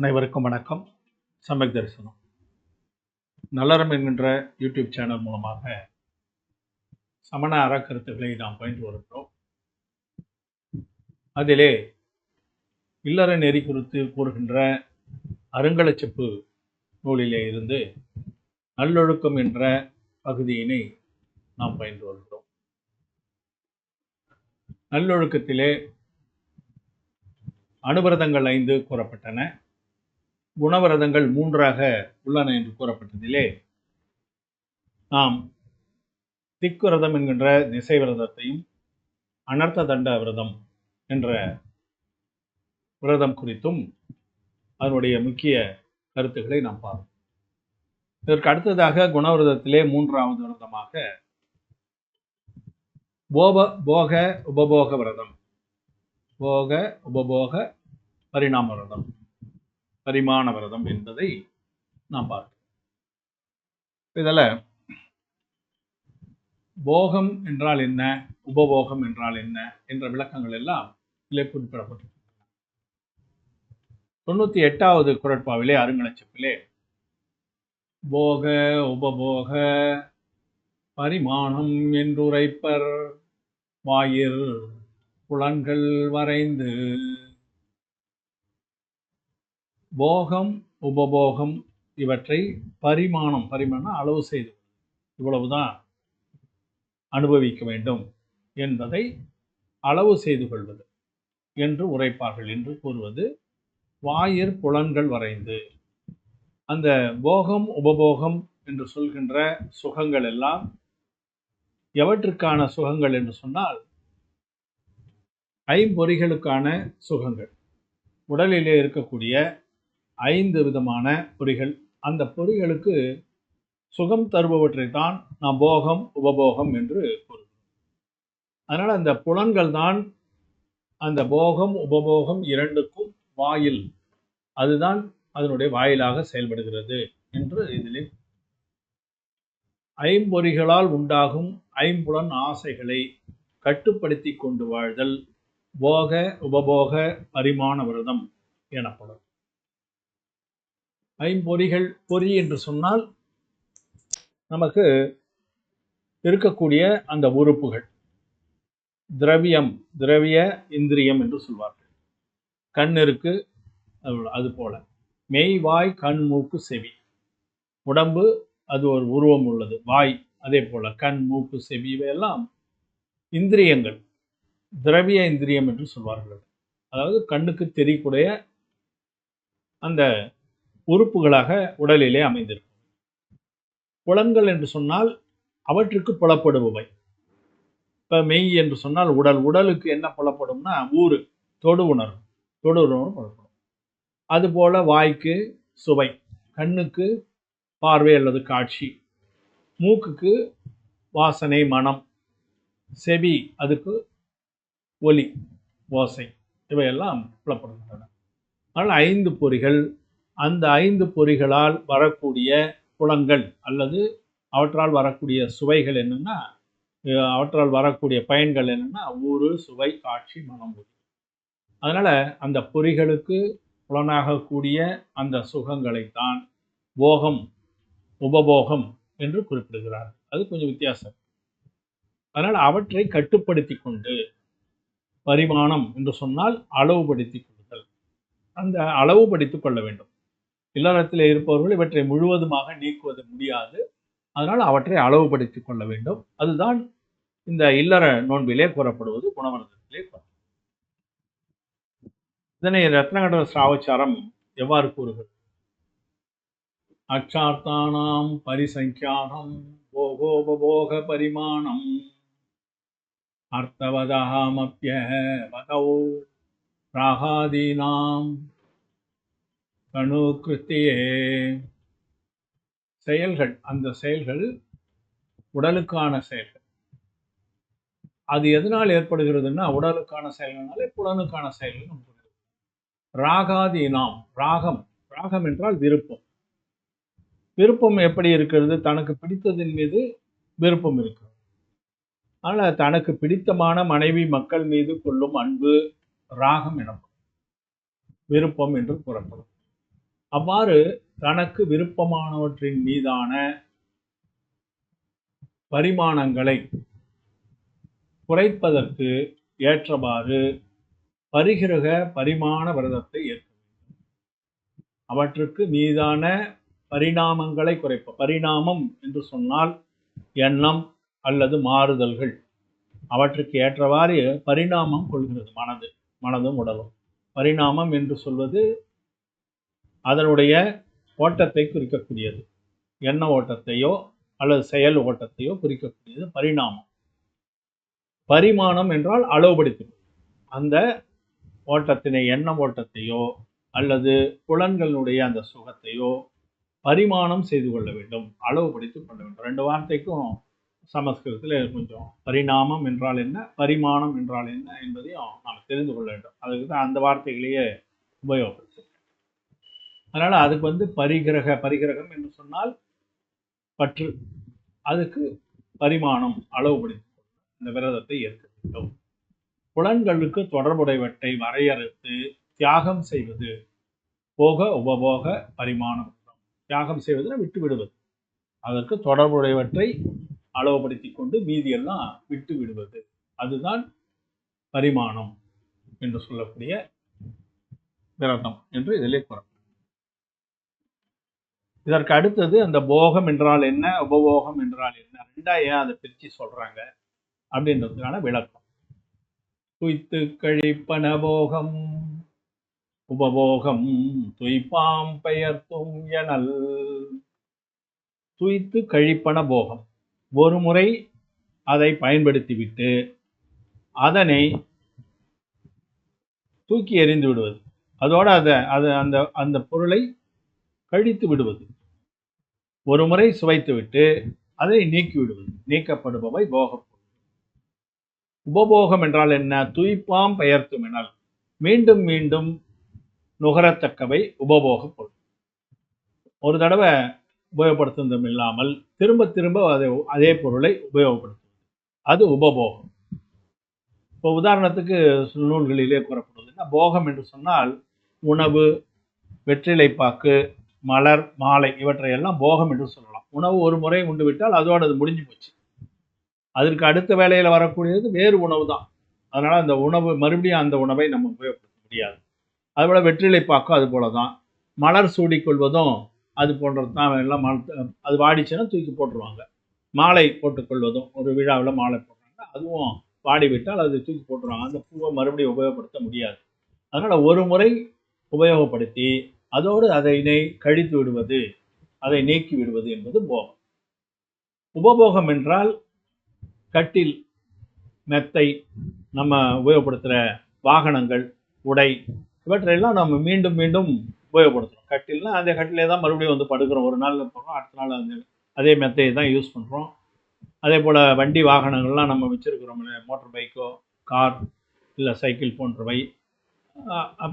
அனைவருக்கும் வணக்கம். சமக் தரிசனம். நல்லறம் என்கின்ற யூடியூப் சேனல் மூலமாக சமண அறக்கருத்துக்களை நாம் பயின்று வருகிறோம். அதிலே இல்லற நெறி குறித்து கூறுகின்ற அருங்கலச்சிப்பு நூலிலே இருந்து நல்லொழுக்கம் என்ற பகுதியினை நாம் பயின்று வருகிறோம். நல்லொழுக்கத்திலே அனுபரதங்கள் ஐந்து கூறப்பட்டன. குணவிரதங்கள் மூன்றாக உள்ளன என்று கூறப்பட்டதிலே. நாம் திக்குரதம் என்கின்ற திசை விரதத்தையும் அனர்த்த தண்ட விரதம் என்ற விரதம் குறித்தும் அதனுடைய முக்கிய கருத்துக்களை நாம் பார்ப்போம். இதற்கு அடுத்ததாக குணவிரதத்திலே மூன்றாவது விரதமாக போப போக உபபோக விரதம். போக உபபோக பரிணாம விரதம். பரிமாண விரதம் என்பதை நாம் பார்க்கிறோம். இதில் போகம் என்றால் என்ன உபபோகம் என்றால் என்ன என்ற விளக்கங்கள் எல்லாம் இதில் குறிப்பிடப்பட்டிருக்கின்றன. தொண்ணூத்தி எட்டாவது குரட்பாவிலே அருங்கலச்சப்பிலே போக உபபோக பரிமாணம் என்றுரைப்பர் வாயிர் புலன்கள் வரைந்து போகம் உபபோகம் இவற்றை பரிமாணம் பரிமாணம் அளவு செய்து இவ்வளவுதான் அனுபவிக்க வேண்டும் என்பதை அளவு செய்து கொள்வது என்று உரைப்பார்கள் என்று கூறுவது வாயிற் புலன்கள் வரைந்து. அந்த போகம் உபபோகம் என்று சொல்கின்ற சுகங்கள் எல்லாம் எவற்றுக்கான சுகங்கள் என்று சொன்னால் ஐம்பொறிகளுக்கான சுகங்கள். உடலிலே இருக்கக்கூடிய ஐந்து விதமான பொறிகள். அந்த பொறிகளுக்கு சுகம் தருபவற்றை தான் நாம் போகம் உபபோகம் என்று கூறுகிறோம். அதனால் அந்த புலன்கள் தான் அந்த போகம் உபபோகம் இரண்டுக்கும் வாயில். அதுதான் அதனுடைய வாயிலாக செயல்படுகிறது என்று இதில் ஐம்பொறிகளால் உண்டாகும் ஐம்புலன் ஆசைகளை கட்டுப்படுத்தி கொண்டு வாழ்தல் போக உபபோக பரிமாண விரதம் எனப்படும். ஐம்பொறிகள் பொறி என்று சொன்னால் நமக்கு இருக்கக்கூடிய அந்த உறுப்புகள். திரவியம் திரவிய இந்திரியம் என்று சொல்வார்கள். கண் இருக்கு அது போல. மெய் வாய் கண் மூக்கு செவி. உடம்பு அது ஒரு உருவம் உள்ளது. வாய் அதே போல. கண் மூக்கு செவி இவையெல்லாம் இந்திரியங்கள். திரவிய இந்திரியம் என்று சொல்வார்கள். அதாவது கண்ணுக்கு தெரியக்கூடிய அந்த உறுப்புகளாக உடலிலே அமைந்திருக்கும். புலன்கள் என்று சொன்னால் அவற்றுக்கு புலப்படுபவை. இப்போ மெய் என்று சொன்னால் உடல். உடலுக்கு என்ன புலப்படும்னா ஊறு தொடு உணர்வு. தொடு உணர்வு புலப்படும். அதுபோல் வாய்க்கு சுவை கண்ணுக்கு பார்வை அல்லது காட்சி மூக்குக்கு வாசனை மனம் செவி அதுக்கு ஒலி ஓசை இவையெல்லாம் புலப்படுகின்றன. ஆனால் ஐந்து பொறிகள் அந்த ஐந்து பொறிகளால் வரக்கூடிய புலங்கள் அல்லது அவற்றால் வரக்கூடிய சுவைகள் என்னென்னா அவற்றால் வரக்கூடிய பயன்கள் என்னென்னா ஊறு சுவை காட்சி மனம் அதனால் அந்த பொறிகளுக்கு புலனாகக்கூடிய அந்த சுகங்களைத்தான் போகம் உபபோகம் என்று குறிப்பிடுகிறார் அது கொஞ்சம் வித்தியாசம். அதனால் அவற்றை கட்டுப்படுத்தி கொண்டு பரிமாணம் என்று சொன்னால் அளவுபடுத்தி கொள்ளுதல். அந்த அளவுபடுத்தி கொள்ள வேண்டும். இல்லறத்தில் இருப்பவர்கள் இவற்றை முழுவதுமாக நீக்குவது முடியாது. அதனால் அவற்றை அளவுபடுத்திக் கொள்ள வேண்டும். அதுதான் இந்த இல்லற நோன்பிலே கூறப்படுவது குணவரதத்திலே இதனை ரத்னகட சிராவச்சாரம் எவ்வாறு கூறுகிறது? அச்சார்த்தானாம் பரிசங்கியானம் போகோபோக பரிமாணம். அர்த்தவதாமப்பிய வதௌ ராகாதீனாம் கணுகிருத்தியே செயல்கள் அந்த செயல்கள் உடலுக்கான செயல்கள். அது எதனால் ஏற்படுகிறதுன்னா உடலுக்கான செயல்கள்னாலே புலனுக்கான செயல்கள் ராகாதி நாம் ராகம். ராகம் என்றால் விருப்பம். விருப்பம் எப்படி இருக்கிறது? தனக்கு பிடித்ததின் மீது விருப்பம் இருக்கிறது. ஆனால் தனக்கு பிடித்தமான மனைவி மக்கள் மீது கொள்ளும் அன்பு ராகம் எனப்படும். விருப்பம் என்று கூறப்படும். அவ்வாறு தனக்கு விருப்பமானவற்றின் மீதான பரிமாணங்களை குறைப்பதற்கு ஏற்றவாறு பரிகிரக பரிமாண விரதத்தை ஏற்க வேண்டும். அவற்றுக்கு மீதான பரிணாமங்களை குறைப்ப பரிணாமம் என்று சொன்னால் எண்ணம் அல்லது மாறுதல்கள். அவற்றுக்கு ஏற்றவாறு பரிணாமம் கொள்கிறது மனது மனதும் உடலும். பரிணாமம் என்று சொல்வது அதனுடைய ஓட்டத்தை குறிக்கக்கூடியது. எண்ண ஓட்டத்தையோ அல்லது செயல் ஓட்டத்தையோ குறிக்கக்கூடியது பரிணாமம். பரிமாணம் என்றால் அளவுபடுத்தும் அந்த ஓட்டத்தினை எண்ண ஓட்டத்தையோ அல்லது புலன்களுடைய அந்த சுகத்தையோ பரிமாணம் செய்து கொள்ள வேண்டும். அளவுபடுத்தி கொள்ள வேண்டும். ரெண்டு வார்த்தைக்கும் சமஸ்கிருதத்தில் கொஞ்சம் பரிணாமம் என்றால் என்ன பரிமாணம் என்றால் என்ன என்பதையும் நாம் தெரிந்து கொள்ள வேண்டும். அதுக்கு தான் அந்த வார்த்தைகளையே உபயோகப்படுத்தும் அதனால் அதுக்கு வந்து பரிகிரக பரிகிரகம் என்று சொன்னால் பற்று. அதுக்கு பரிமாணம் அளவுபடுத்தி இந்த விரதத்தை ஏற்க வேண்டும் புலன்களுக்கு தொடர்புடையவற்றை வரையறுத்து தியாகம் செய்வது. போக உபபோக பரிமாணம். தியாகம் செய்வதுனா விட்டு விடுவது. அதற்கு தொடர்புடையவற்றை அளவுபடுத்தி கொண்டு மீதியெல்லாம் விட்டு விடுவது. அதுதான் பரிமாணம் என்று சொல்லக்கூடிய விரதம் என்று இதிலே கூறப்படும். இதற்கு அடுத்தது அந்த போகம் என்றால் என்ன உபபோகம் என்றால் என்ன? ரெண்டா ஏன் அதை பிரித்து சொல்றாங்க? அப்படின்றதுக்கான விளக்கம். துய்த்து கழிப்பன போகம் உபபோகம் துய்ப்பாம் பெயர்த்தும் எனல். துய்த்து கழிப்பன போகம். ஒரு முறை அதை பயன்படுத்திவிட்டு அதனை தூக்கி எறிந்து விடுவது. அதோடு அதை அது அந்த அந்த பொருளை கழித்து விடுவது. ஒரு முறை சுவைத்துவிட்டு அதை நீக்கி விடுவது. நீக்கப்படுபவை போகம். உபபோகம் என்றால் என்ன? துய்ப்பாம் பெயர்த்தும் எனல் மீண்டும் மீண்டும் நுகரத்தக்கவை உபபோக பொருள் ஒரு தடவை உபயோகப்படுத்துவதும் இல்லாமல் திரும்ப திரும்ப அதை அதே பொருளை உபயோகப்படுத்துவது. அது உபபோகம். இப்போ உதாரணத்துக்கு நூல்களிலே கூறப்படுவதுன்னா போகம் என்று சொன்னால் உணவு வெற்றிலைப்பாக்கு மலர் மாலை இவற்றையெல்லாம் போகம் என்று சொல்லலாம். உணவு ஒரு முறை உண்டு விட்டால் அதோடு அது முடிஞ்சு போச்சு. அதற்கு அடுத்த வேலையில் வரக்கூடியது வேறு உணவு தான். அதனால் அந்த உணவு மறுபடியும் அந்த உணவை நம்ம உபயோகப்படுத்த முடியாது. அதுபோல் வெற்றிலை பாக்கம் அது போல தான். மலர் சூடிக்கொள்வதும் அது போன்றது தான். எல்லாம் மல அது வாடிச்சுன்னா தூக்கி போட்டுருவாங்க. மாலை போட்டுக்கொள்வதும் ஒரு விழாவில் மாலை போடுறாங்க. அதுவும் வாடிவிட்டால் அதை அது தூக்கி போட்டுருவாங்க. அந்த பூவை மறுபடியும் உபயோகப்படுத்த முடியாது. அதனால் ஒரு முறை உபயோகப்படுத்தி அதோடு அதனை கழித்து விடுவது அதை நீக்கி விடுவது என்பது போகம். உபபோகம் என்றால் கட்டில் மெத்தை நம்ம உபயோகப்படுத்துகிற வாகனங்கள் உடை இவற்றையெல்லாம் நம்ம மீண்டும் மீண்டும் உபயோகப்படுத்துகிறோம். கட்டில்னா அந்த கட்டிலே தான் மறுபடியும் வந்து படுக்கிறோம். ஒரு நாள் போகிறோம் அடுத்த நாள் அந்த அதே மெத்தையை தான் யூஸ் பண்ணுறோம் அதே போல் வண்டி வாகனங்கள்லாம் நம்ம வச்சுருக்கிறோம் மோட்டர் பைக்கோ கார் இல்லை சைக்கிள் போன்றவை.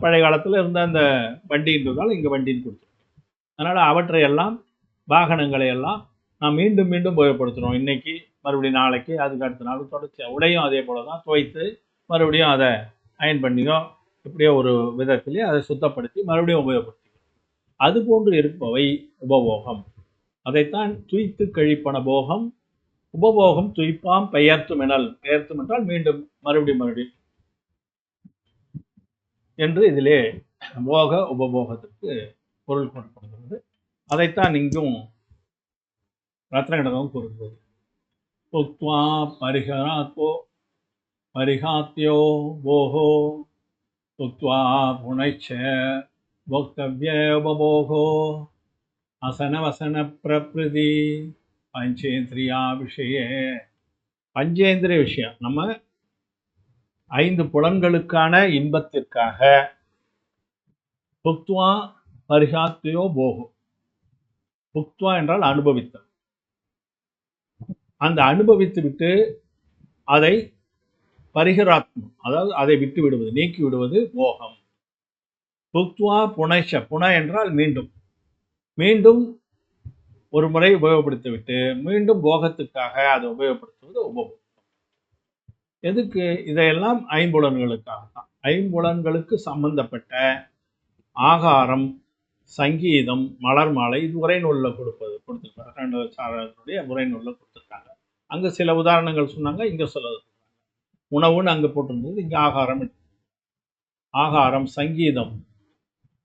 பழைய காலத்தில் இருந்த அந்த வண்டின்றதால் இங்கே வண்டின்னு கொடுத்துருக்கோம் அதனால் அவற்றையெல்லாம் வாகனங்களை எல்லாம் நாம் மீண்டும் மீண்டும் உபயோகப்படுத்துகிறோம். இன்னைக்கு மறுபடியும் நாளைக்கு அதுக்கு அடுத்த நாள் தொடர்ச்சியாக உடையும் அதே போல் தான் துவைத்து மறுபடியும் அதை அயன் பண்ணியோ இப்படியோ ஒரு விதத்திலே அதை சுத்தப்படுத்தி மறுபடியும் உபயோகப்படுத்திக்கிறோம். அது போன்று இருப்பவை உபபோகம். அதைத்தான் துய்த்து கழிப்பன போகம். உபபோகம் துய்ப்பாம் பெயர்த்தும் எனல். பெயர்த்தும் என்றால் மீண்டும் மறுபடியும் மறுபடியும் என்று இதிலே போக உபபோகத்திற்கு பொருள் கொள்ளப்படுகிறது அதைத்தான் இங்கும் ரத்னகடகம் கூறுகிறது. உக்வா பரிகராத்வோ பரிகாத்தியோ போகோ உக்வா புனைச்ச போக்தவ்ய உபபோகோ அசனவசன பிரபிருதி பஞ்சேந்திரியா விஷய பஞ்சேந்திரிய விஷயம். நம்ம ஐந்து புலன்களுக்கான இன்பத்திற்காக. புக்துவா பரிகாத்தியோ போகும் புக்துவா என்றால் அனுபவித்தல். அந்த அனுபவித்து விட்டு அதை பரிகராத்மம் அதாவது அதை விட்டு விடுவது நீக்கி விடுவது போகம். புக்துவா புனைஷ புன என்றால் மீண்டும். மீண்டும் ஒரு முறை உபயோகப்படுத்திவிட்டு மீண்டும் போகத்துக்காக அதை உபயோகப்படுத்துவது உபோகம் எதுக்கு? இதையெல்லாம் ஐம்புலன்களுக்காக தான் ஐம்புலன்களுக்கு சம்பந்தப்பட்ட ஆகாரம் சங்கீதம் மலர் மாலை இது உரைநூலில் கொடுப்பது கொடுத்துருக்காங்க. ரெண்டு சாரனுடைய உரைநூலில் கொடுத்துருக்காங்க. அங்கே சில உதாரணங்கள் சொன்னாங்க இங்கே சொல்ல உணவுன்னு அங்கே போட்டிருந்தது இங்கே ஆகாரம் ஆகாரம் சங்கீதம்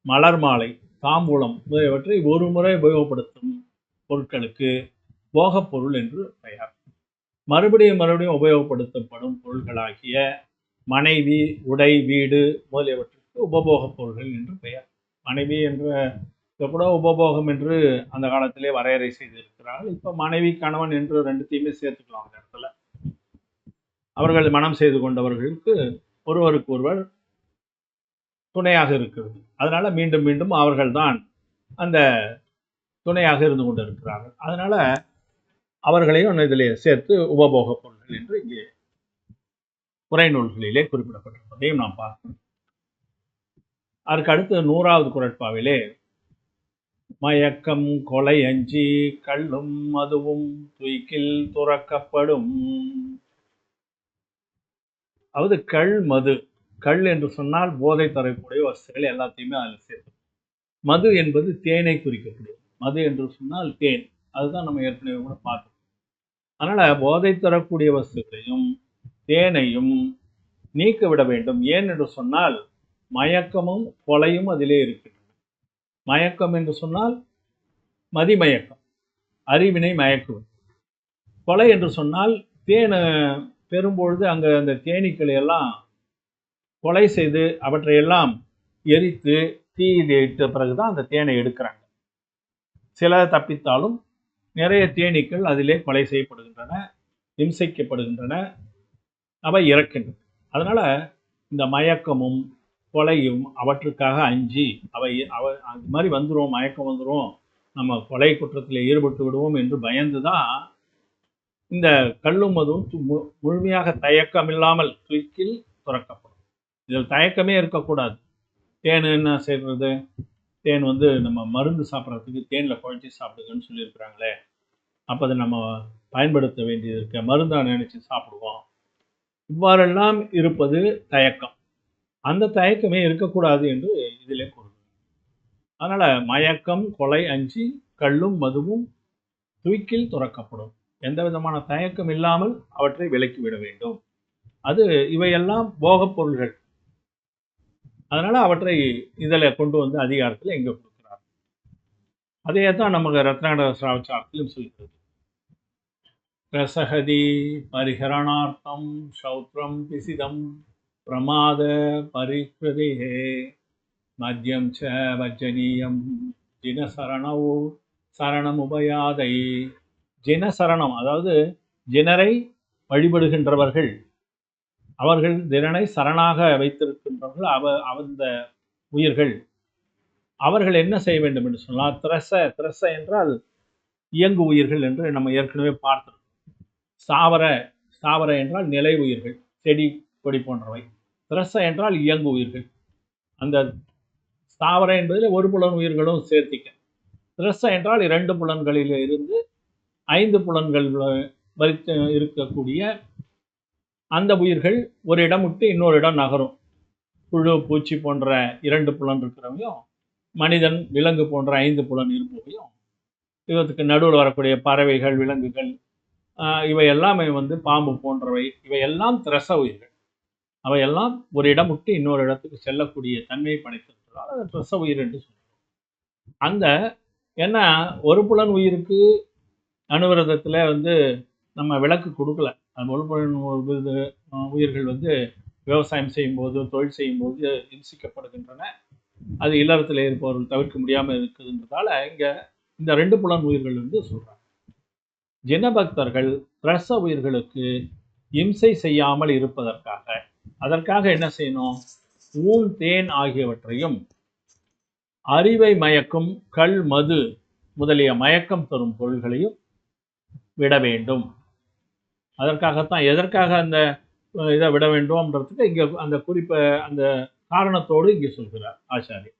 மலர் மாலை தாம்பூலம் முதலியவற்றை ஒரு முறை உபயோகப்படுத்தும் பொருட்களுக்கு போகப்பொருள் என்று பெயர். மறுபடியும் மறுபடியும் உபயோகப்படுத்தப்படும் பொருள்களாகிய மனைவி உடை வீடு முதலியவற்றுக்கு உபபோகப் பொருள்கள் என்று பெயர். மனைவி என்ற கூட உபபோகம் என்று அந்த காலத்திலே வரையறை செய்திருக்கிறார்கள். இப்போ மனைவி கணவன் என்று ரெண்டுத்தையுமே சேர்த்துக்கலாம் அந்த இடத்துல. அவர்கள் மனம் செய்து கொண்டவர்களுக்கு ஒருவருக்கு ஒருவர் துணையாக இருக்கிறது. அதனால மீண்டும் மீண்டும் அவர்கள்தான் அந்த துணையாக இருந்து கொண்டிருக்கிறார்கள். அதனால அவர்களையும் இதிலே சேர்த்து உபபோக பொருள்கள் என்று இங்கே உரைநூல்களிலே குறிப்பிடப்பட்டிருப்பதையும் நாம் பார்க்கிறோம். அதற்கு அடுத்து நூறாவது குரட்பாவிலே மயக்கம் கொலை அஞ்சி கள்ளும் மதுவும் துய்க்கில் துறக்கப்படும். அதாவது கள் மது கள் என்று சொன்னால் போதை தரக்கூடிய வசதிகள் எல்லாத்தையுமே அதில் சேர்க்கும். மது என்பது தேனை குறிக்கக்கூடியது. மது என்று சொன்னால் தேன். அதுதான் நம்ம ஏற்கனவே கூட பார்த்தோம். அதனால் போதை தரக்கூடிய வஸ்துகளையும் தேனையும் நீக்க விட வேண்டும். ஏன் என்று சொன்னால் மயக்கமும் கொலையும் அதிலே இருக்கின்றன. மயக்கம் என்று சொன்னால் மதிமயக்கம் அறிவினை மயக்குவது. கொலை என்று சொன்னால் தேனை பெறும்பொழுது அங்கே அந்த தேனீக்களை எல்லாம் கொலை செய்து அவற்றையெல்லாம் எரித்து தீயில் இட்ட பிறகுதான் அந்த தேனை எடுக்கிறாங்க. சில தப்பித்தாலும் நிறைய தேனீக்கள் அதிலே கொலை செய்யப்படுகின்றன இம்சைக்கப்படுகின்றன அவை இறக்கின்றன. அதனால இந்த மயக்கமும் கொலையும் அவற்றுக்காக அஞ்சி அவை அவ அது மாதிரி வந்துடும் மயக்கம் வந்துடும் நம்ம கொலை குற்றத்தில் ஈடுபட்டு விடுவோம் என்று பயந்து தான் இந்த கல்லும் அதுவும் து- மு- முழுமையாக தயக்கம் இல்லாமல் தூக்கில் துறக்கப்படும். இதில் தயக்கமே இருக்கக்கூடாது. தேன் என்ன செய்கிறது தேன் வந்து நம்ம மருந்து சாப்பிட்றதுக்கு தேனில் குழச்சி சாப்பிடுங்கன்னு சொல்லியிருக்கிறாங்களே அப்போ அதை நம்ம பயன்படுத்த வேண்டியது இருக்க. மருந்தாக நினைச்சு சாப்பிடுவோம். இவ்வாறெல்லாம் இருப்பது தயக்கம். அந்த தயக்கமே இருக்கக்கூடாது என்று இதிலே கூறுது அதனால மயக்கம் கொலை அஞ்சி கல்லும் மதுவும் தூக்கில் துறக்கப்படும். எந்த விதமான தயக்கம் இல்லாமல் அவற்றை விலக்கிவிட வேண்டும். அது இவையெல்லாம் போகப் பொருள்கள். அதனால அவற்றை இதில் கொண்டு வந்து அதிகாரத்தில் எங்க கொடுக்குறார்? அதே தான் நமக்கு ரத்னாகர சிராவச்சாரத்திலும் சொல்கிறது. ரசகதி பரிஹரணார்த்தம் சௌத்ரம் பிசிதம் பிரமாத பரிகிருதே மத்தியம் ச வஜ்ஜனீயம் ஜினசரணௌ சரணமுபயாதை. ஜினசரணம் அதாவது ஜினரை வழிபடுகின்றவர்கள் அவர்கள் திறனை சரணாக வைத்திருக்கின்றவர்கள். அவ அந்த உயிர்கள். அவர்கள் என்ன செய்ய வேண்டும் என்று சொன்னால் திரச திரச என்றால் இயங்கு உயிர்கள் என்று நம்ம ஏற்கனவே பார்த்துருக்கோம். சாவர சாவர என்றால் நிலை உயிர்கள் செடி கொடி போன்றவை. திரச என்றால் இயங்கு உயிர்கள். அந்த சாவர என்பதில் ஒரு புலன் உயிர்களும் சேர்த்திக்க. திரச என்றால் இரண்டு புலன்களில் இருந்து ஐந்து புலன்கள் வரித்து இருக்கக்கூடிய அந்த உயிர்கள் ஒரு இடம் விட்டு இன்னொரு இடம் நகரும். புழு பூச்சி போன்ற இரண்டு புலன் இருக்கிறவையும் மனிதன் விலங்கு போன்ற ஐந்து புலன் இருப்பவையும் இவத்துக்கு நடுவில் வரக்கூடிய பறவைகள் விலங்குகள் இவை எல்லாமே வந்து பாம்பு போன்றவை இவையெல்லாம் திரச உயிர்கள். அவையெல்லாம் ஒரு இடம் விட்டு இன்னொரு இடத்துக்கு செல்லக்கூடிய தன்மையை படைத்திருக்கிறார் அது திரச உயிர் என்று சொல்றோம். அந்த ஏன்னா ஒரு புலன் உயிருக்கு அணுவிரதத்தில் வந்து நம்ம விளக்கு கொடுக்கல. அது உயிர்கள் வந்து விவசாயம் செய்யும்போது தொழில் செய்யும்போது இம்சிக்கப்படுகின்றன. அது இல்லறத்தில் இருப்பவர்கள் தவிர்க்க முடியாமல் இருக்குதுன்றதால இங்கே இந்த ரெண்டு புலன் உயிர்கள் வந்து சொல்கிறாங்க ஜினபக்தர்கள் பிரச உயிர்களுக்கு இம்சை செய்யாமல் இருப்பதற்காக அதற்காக என்ன செய்யணும்? ஊன் தேன் ஆகியவற்றையும் அறிவை மயக்கும் கல் மது முதலிய மயக்கம் தரும் பொருள்களையும் விட வேண்டும். அதற்காகத்தான் எதற்காக அந்த இதை விட வேண்டும்ன்றதுக்கு இங்கே அந்த குறிப்பை அந்த காரணத்தோடு இங்கே சொல்கிறார் ஆச்சாரி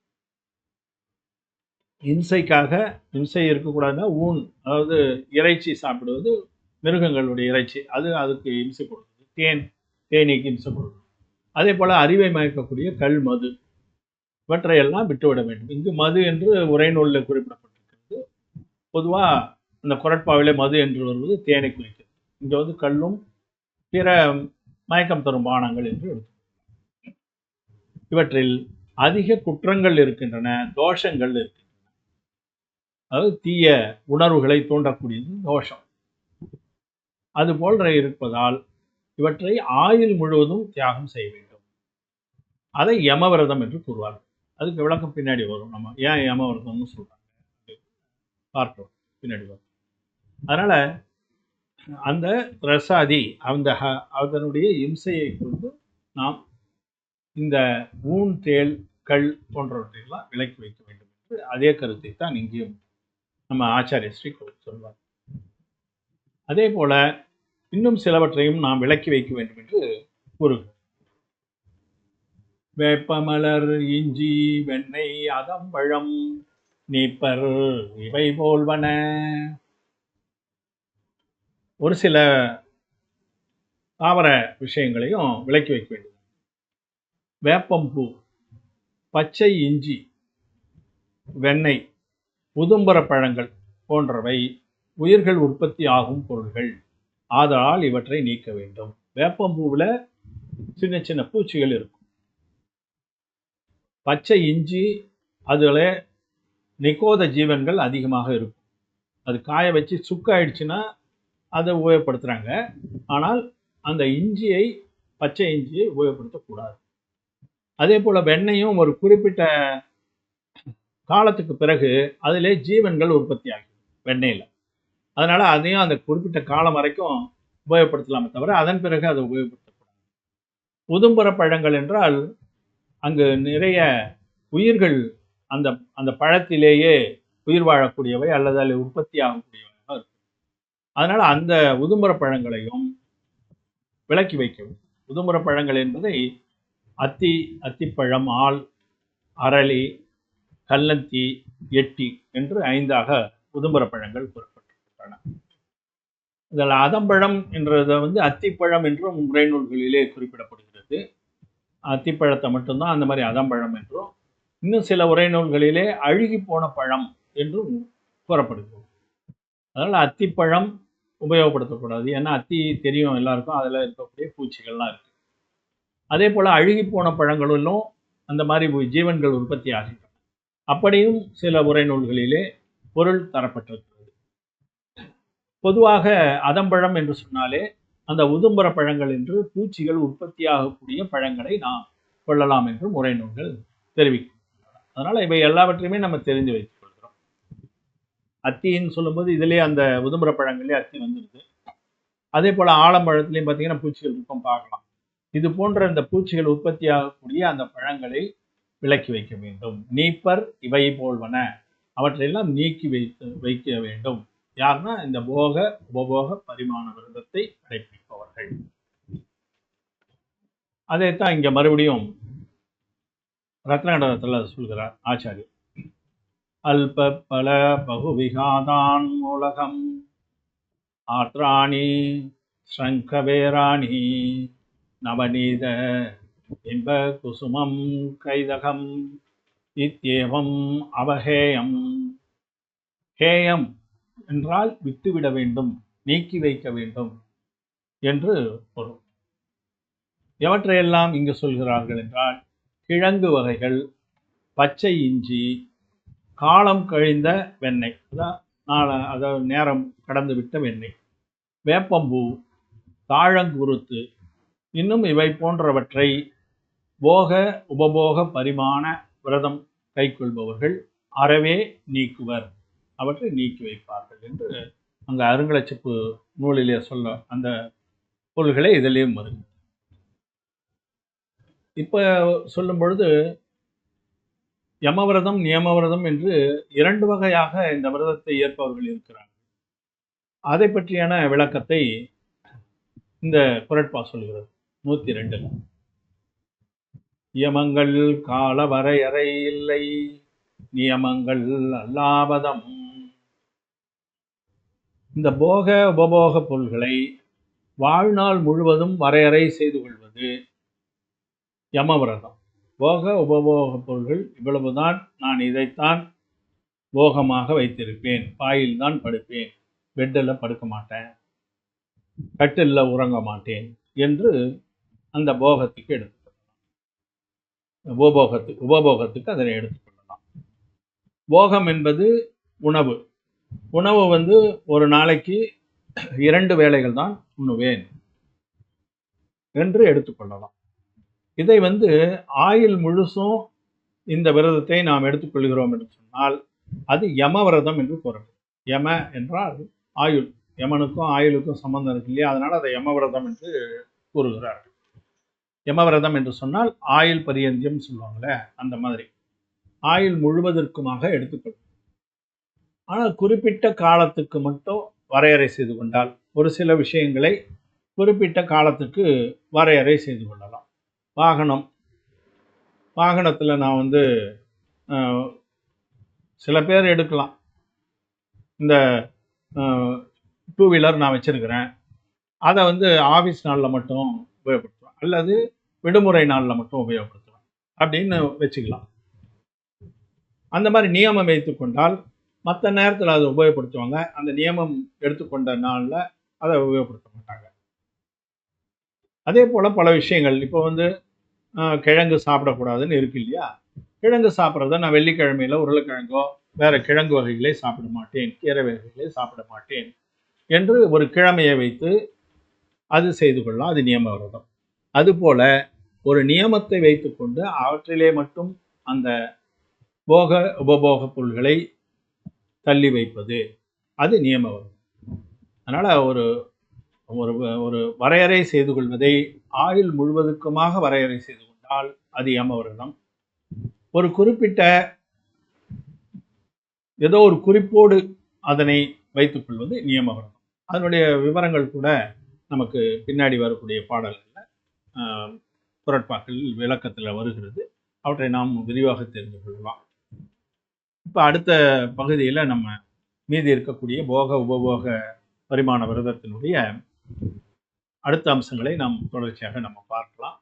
இம்சைக்காக இம்சை இருக்கக்கூடாதுன்னா ஊன் அதாவது இறைச்சி சாப்பிடுவது மிருகங்களுடைய இறைச்சி. அது அதுக்கு இம்சை கொடுக்குது. தேன் தேனீக்கு இம்சை கொடுக்குது. அதே போல் அறிவை மயக்கக்கூடிய கல் மது. இவற்றையெல்லாம் விட்டுவிட வேண்டும். இங்கு மது என்று உரைநூலில் குறிப்பிடப்பட்டிருக்கிறது. பொதுவாக இந்த குரட்பாவிலே மது என்று வருவது தேனை குறிக்கிறது. இங்க வந்து கல்லும் பிற மயக்கம் தரும் பானங்கள் என்று எடுத்து இவற்றில் அதிக குற்றங்கள் இருக்கின்றன தோஷங்கள் இருக்கின்றன. அதாவது தீய உணர்வுகளை தூண்டக்கூடியது தோஷம். அது போன்ற இருப்பதால் இவற்றை ஆயுள் முழுவதும் தியாகம் செய்ய வேண்டும். அதை யமவிரதம் என்று கூறுவார்கள். அதுக்கு விளக்கம் பின்னாடி வரும். நம்ம ஏன் யமவிரதம்னு சொல்றாங்க? பார்க்கிறோம் பின்னாடி வரும். அதனால அந்த ரசாதி அந்த அதனுடைய இம்சையை கொண்டு நாம் இந்த ஊன் தேல் கல் போன்றவற்றையெல்லாம் விலக்கி வைக்க வேண்டும் என்று அதே கருத்தை தான் இங்கேயும் நம்ம ஆச்சாரிய ஸ்ரீ சொல்வார். அதே போல இன்னும் சிலவற்றையும் நாம் விலக்கி வைக்க வேண்டும் என்று கூறுகிறார். வேப்பமலர் இஞ்சி வெண்ணெய் அதம்பழம் நீப்பர் இவை போல்வன. ஒரு சில தாவர விஷயங்களையும் விலக்கி வைக்க வேண்டும். வேப்பம்பூ பச்சை இஞ்சி வெண்ணெய் உதும்பர பழங்கள் போன்றவை உயிர்கள் உற்பத்தி ஆகும் பொருள்கள். ஆதலால் இவற்றை நீக்க வேண்டும். வேப்பம்பூவில் சின்ன சின்ன பூச்சிகள் இருக்கும். பச்சை இஞ்சி அதில் நிக்கோத ஜீவன்கள் அதிகமாக இருக்கும். அது காய வச்சு சுக்காயிடுச்சுன்னா அதை உபயோகப்படுத்துகிறாங்க ஆனால் அந்த இஞ்சியை பச்சை இஞ்சியை உபயோகப்படுத்தக்கூடாது. அதே போல் வெண்ணையும் ஒரு குறிப்பிட்ட காலத்துக்கு பிறகு அதிலே ஜீவன்கள் உற்பத்தி ஆகும் வெண்ணெயில். அதனால் அதையும் அந்த குறிப்பிட்ட காலம் வரைக்கும் உபயோகப்படுத்தலாமே தவிர அதன் பிறகு அதை உபயோகப்படுத்தக்கூடாது. உதும்புற பழங்கள் என்றால் அங்கு நிறைய உயிர்கள் அந்த அந்த பழத்திலேயே உயிர் வாழக்கூடியவை அல்லது அதில் உற்பத்தி ஆகக்கூடியவை. அதனால் அந்த உதும்பர பழங்களையும் விலக்கி வைக்கவும். உதும்பர பழங்கள் என்பதை அத்தி அத்திப்பழம் ஆள் அரளி கல்லந்தி எட்டி என்று ஐந்தாக உதும்புற பழங்கள் கூறப்பட்டிருக்கின்றன இதில் அதம்பழம் என்றதை வந்து அத்திப்பழம் என்றும் உரைநூல்களிலே குறிப்பிடப்படுகிறது. அத்திப்பழத்தை மட்டும்தான் அந்த மாதிரி அதம்பழம் என்றும் இன்னும் சில உரைநூல்களிலே அழுகி போன பழம் என்றும் கூறப்படுகிறது. அதனால் அத்திப்பழம் உபயோகப்படுத்தக்கூடாது. ஏன்னா அத்தி தெரியும் எல்லாருக்கும். அதில் இருக்கக்கூடிய பூச்சிகள்லாம் இருக்கு. அதே போல் அழுகி போன பழங்களிலும் அந்த மாதிரி ஜீவன்கள் உற்பத்தி ஆகின்றன. அப்படியும் சில உரைநூல்களிலே பொருள் தரப்பட்டிருக்கிறது. பொதுவாக அதம்பழம் என்று சொன்னாலே அந்த உதும்பர பழங்கள் என்று பூச்சிகள் உற்பத்தியாகக்கூடிய பழங்களை நாம் கொள்ளலாம் என்று முறைநூல்கள் தெரிவிக்கின்றன. அதனால் இவை எல்லாவற்றையுமே நம்ம தெரிஞ்சு வைக்கணும் அத்தின்னு சொல்லும்போது இதுலயே அந்த உதும்பர பழங்களே அத்தி வந்துடுது அதே போல ஆலம்பழத்துலேயும் பார்த்தீங்கன்னா பூச்சிகள் இருக்கும் பார்க்கலாம். இது போன்ற இந்த பூச்சிகள் உற்பத்தியாகக்கூடிய அந்த பழங்களை விலக்கி வைக்க வேண்டும். நீப்பர் இவை போல்வன. அவற்றையெல்லாம் நீக்கி வைத்து வைக்க வேண்டும். யாருன்னா இந்த போக உபபோக பரிமாண விரதத்தை கடைபிடிப்பவர்கள். அதைத்தான் இங்க மறுபடியும் ரத்னகண்டத்தில் சொல்கிறார் ஆச்சாரியர். அல்ப பல பகுவிகாதான் மூலகம் ஆற்றாணி சங்கவேராணி நவநீத இன்ப குசுமம் கைதகம் இத்தியேவம் அவஹேயம். ஹேயம் என்றால் விட்டுவிட வேண்டும் நீக்கி வைக்க வேண்டும் என்று பொருள். எவற்றையெல்லாம் இங்கு சொல்கிறார்கள் என்றால் கிழங்கு வகைகள் பச்சை இஞ்சி காலம் கழிந்த வெண்ணெய். அதான் நான் அதாவது நேரம் கடந்து விட்ட வெண்ணெய். வேப்பம்பூ தாழங்குருத்து இன்னும் இவை போன்றவற்றை போக உபபோக பரிமாண விரதம் கைக்கொள்பவர்கள் அறவே நீக்குவர். அவற்றை நீக்கி வைப்பார்கள் என்று அங்கே அருங்கலச்சிப்பு நூலிலே சொல்ல அந்த பொருள்களை இதிலேயும் வருது இப்போ சொல்லும் பொழுது யமவிரதம் நியமவிரதம் என்று இரண்டு வகையாக இந்த விரதத்தை ஏற்பவர்கள் இருக்கிறார்கள். அதை பற்றியான விளக்கத்தை இந்த குரட்பா சொல்கிறது. நூத்தி ரெண்டுல. நியமங்கள் கால வரையறை இல்லை நியமங்கள் அல்லாவதம். இந்த போக உபபோக பொருள்களை வாழ்நாள் முழுவதும் வரையறை செய்து கொள்வது யமவிரதம். போக உபபோக பொருள்கள் இவ்வளவுதான் நான் இதைத்தான் போகமாக வைத்திருப்பேன். பாயில் தான் படுப்பேன். பெட்டில் படுக்க மாட்டேன். கட்டில்ல உறங்க மாட்டேன் என்று அந்த போகத்துக்கு எடுத்துக்கொள்ளலாம் உபபோகத்து உபபோகத்துக்கு அதனை எடுத்துக்கொள்ளலாம் போகம் என்பது உணவு. உணவு வந்து ஒரு நாளைக்கு இரண்டு வேளைகள் தான் உண்ணுவேன் என்று எடுத்துக்கொள்ளலாம் இதை வந்து ஆயுள் முழுசும் இந்த விரதத்தை நாம் எடுத்துக்கொள்கிறோம் என்று சொன்னால் அது யம விரதம் என்று கூறப்படும் யம என்றால் ஆயுள். யமனுக்கும் ஆயுளுக்கும் சம்பந்தம் இருக்கு இல்லையா? அதனால் அதை யம விரதம் என்று கூறுகிறார்கள். யம விரதம் என்று சொன்னால் ஆயுள் பரியந்தியம் சொல்லுவாங்களே அந்த மாதிரி. ஆயுள் முழுவதற்குமாக எடுத்துக்கொள்ளும் ஆனால் குறிப்பிட்ட காலத்துக்கு மட்டும் வரையறை செய்து கொண்டால் ஒரு சில விஷயங்களை குறிப்பிட்ட காலத்துக்கு வரையறை செய்து கொள்ளலாம். வாகனம். வாகனத்தில் நான் வந்து சில பேர் எடுக்கலாம். இந்த டூ வீலர் நான் வச்சுருக்கிறேன். அதை வந்து ஆஃபீஸ் நாளில் மட்டும் உபயோகப்படுத்துவேன் அல்லது விடுமுறை நாளில் மட்டும் உபயோகப்படுத்துவேன் அப்படின்னு வச்சுக்கலாம். அந்த மாதிரி நியமம் வைத்துக்கொண்டால் மற்ற நேரத்தில் அதை உபயோகப்படுத்துவாங்க. அந்த நியமம் எடுத்துக்கொண்ட நாளில் அதை உபயோகப்படுத்த மாட்டாங்க. அதே போல் பல விஷயங்கள். இப்போ வந்து கிழங்கு சாப்பிடக்கூடாதுன்னு இருக்கு இல்லையா? கிழங்கு சாப்பிட்றத நான் வெள்ளிக்கிழமையில உருளைக்கிழங்கோ வேற கிழங்கு வகைகளை சாப்பிட மாட்டேன் கீரை வகைகளை சாப்பிட மாட்டேன் என்று ஒரு கிழமையை வைத்து அது செய்து கொள்ளலாம். அது நியம விரதம். அதுபோல ஒரு நியமத்தை வைத்துக்கொண்டு அவற்றிலே மட்டும் அந்த போக உபபோக பொருள்களை தள்ளி வைப்பது அது நியம விரதம். ஒரு ஒரு ஒரு வரையறை செய்து கொள்வதை ஆயுள் முழுவதுக்குமாக வரையறை செய்து கொண்டால் அது யம ஒரு குறிப்பிட்ட ஏதோ ஒரு குறிப்போடு அதனை வைத்துக் கொள்வது நியமவரணம் அதனுடைய விவரங்கள் கூட நமக்கு பின்னாடி வரக்கூடிய பாடல்களில் புரட்பாக்கள் விளக்கத்தில் வருகிறது. அவற்றை நாம் விரிவாக தெரிந்து கொள்ளலாம். இப்போ அடுத்த பகுதியில் நம்ம மீதி இருக்கக்கூடிய போக உபபோக பரிமாண விரதத்தினுடைய அடுத்த அம்சங்களை நாம் தொடர்ச்சியாக நம்ம பார்க்கலாம்.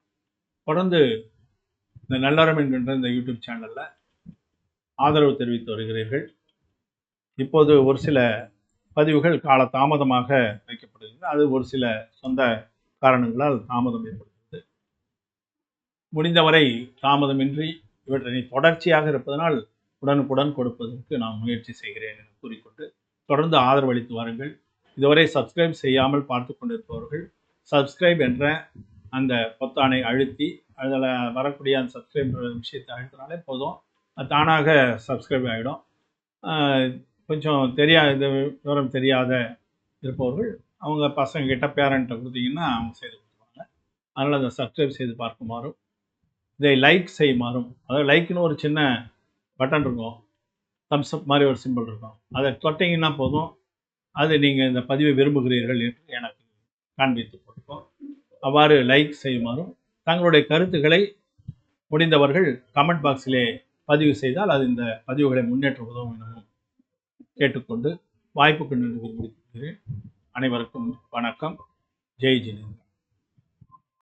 தொடர்ந்து இந்த நல்லறம் என்கின்ற இந்த யூடியூப் சேனல்ல ஆதரவு தெரிவித்து வருகிறீர்கள். இப்போது ஒரு சில பதிவுகள் கால தாமதமாக வைக்கப்படுகிறது. அது ஒரு சில சொந்த காரணங்களால் தாமதம் ஏற்படுகிறது. முடிந்தவரை தாமதமின்றி இவற்றினை தொடர்ச்சியாக இருப்பதனால் உடனுக்குடன் கொடுப்பதற்கு நான் முயற்சி செய்கிறேன் என கூறிக்கொண்டு தொடர்ந்து ஆதரவளித்து வாருங்கள். இதுவரை சப்ஸ்கிரைப் செய்யாமல் பார்த்து கொண்டிருப்பவர்கள் சப்ஸ்கிரைப் என்ற அந்த பொத்தானை அழுத்தி அதில் வரக்கூடிய அந்த சப்ஸ்கிரைப் விஷயத்தை அழுத்தினாலே போதும். அது தானாக சப்ஸ்கிரைப் ஆகிடும் கொஞ்சம் தெரியாத இது விவரம் தெரியாத இருப்பவர்கள் அவங்க பசங்கக்கிட்ட பேரண்ட்டை கொடுத்தீங்கன்னா அவங்க செய்து கொடுத்துருவாங்க. அதனால் அதை சப்ஸ்கிரைப் செய்து பார்க்குமாறும் இதை லைக் செய்யுமாறும். அதாவது லைக்னு ஒரு சின்ன பட்டன் இருக்கும். தம்ஸ் அப் மாதிரி ஒரு சிம்பிள் இருக்கும். அதை தொட்டிங்கன்னா போதும். அது நீங்கள் இந்த பதிவை விரும்புகிறீர்கள் என்று எனக்கு காண்பித்து கொடுப்போம் அவ்வாறு லைக் செய்யுமாறும் தங்களுடைய கருத்துக்களை முடிந்தவர்கள் கமெண்ட் பாக்ஸிலே பதிவு செய்தால் அது இந்த பதிவுகளை முன்னேற்ற உதவும் எனவும் கேட்டுக்கொண்டு வாய்ப்புக்கு நன்றி விரும்புகிறேன் அனைவருக்கும் வணக்கம். ஜெய் ஜினேந்திரா